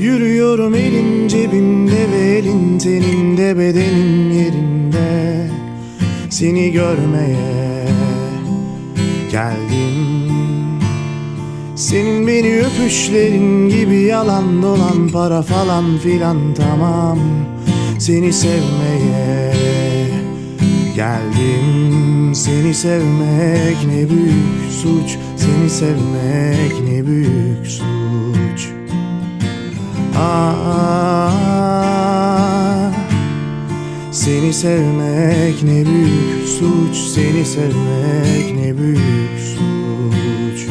Yürüyorum elin cebimde ve elin teninde bedenin yerinde. Seni görmeye geldim. Senin beni öpüşlerin gibi yalan dolan para falan filan tamam. Seni sevmeye geldim. Seni sevmek ne büyük suç Seni sevmek ne büyük suç Ah, seni sevmek ne büyük suç Seni sevmek ne büyük suç.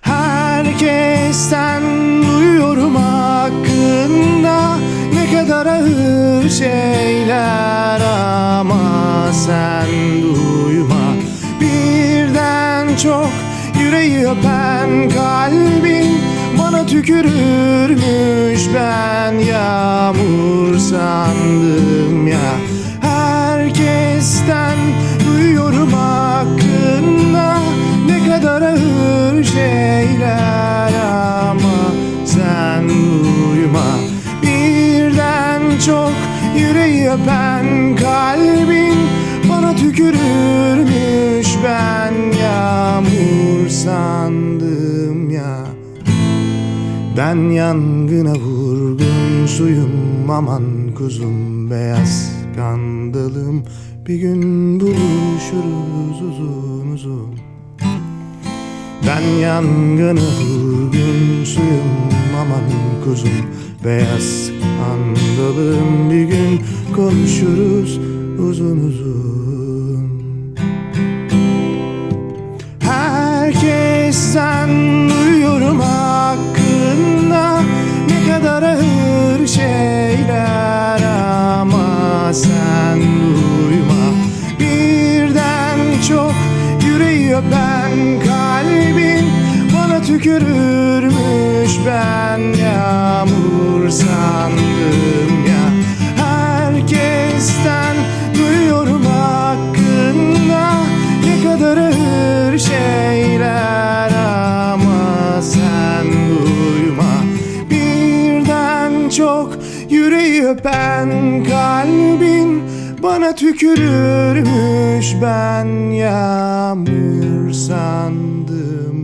Herkesten duyuyorum hakkında Ne kadar ağır şeyler ama sen duyma. Birden çok yüreği öpen kalbin Bana tükürürmüş ben yağmur sandım ya. Herkesten duyuyorum hakkında Ne kadar ağır şeyler ama sen duyma Birden çok yüreği öpen kalbin Bana tükürürmüş ben yağmur Ben yangına vurgun suyum aman kuzum beyaz kandalım. Bir gün buluşuruz uzun uzun. Ben yangına vurgun suyum aman kuzum Beyaz kandalım. Bir gün konuşuruz uzun uzun öpen kalbin Bana tükürürmüş. Ben yağmur sandım ya. Herkesten duyuyorum hakkında Ne kadar ağır şeyler. Ama sen duyma. Birden çok yüreği öpen kalbin Bana tükürürmüş ben yağmur sandım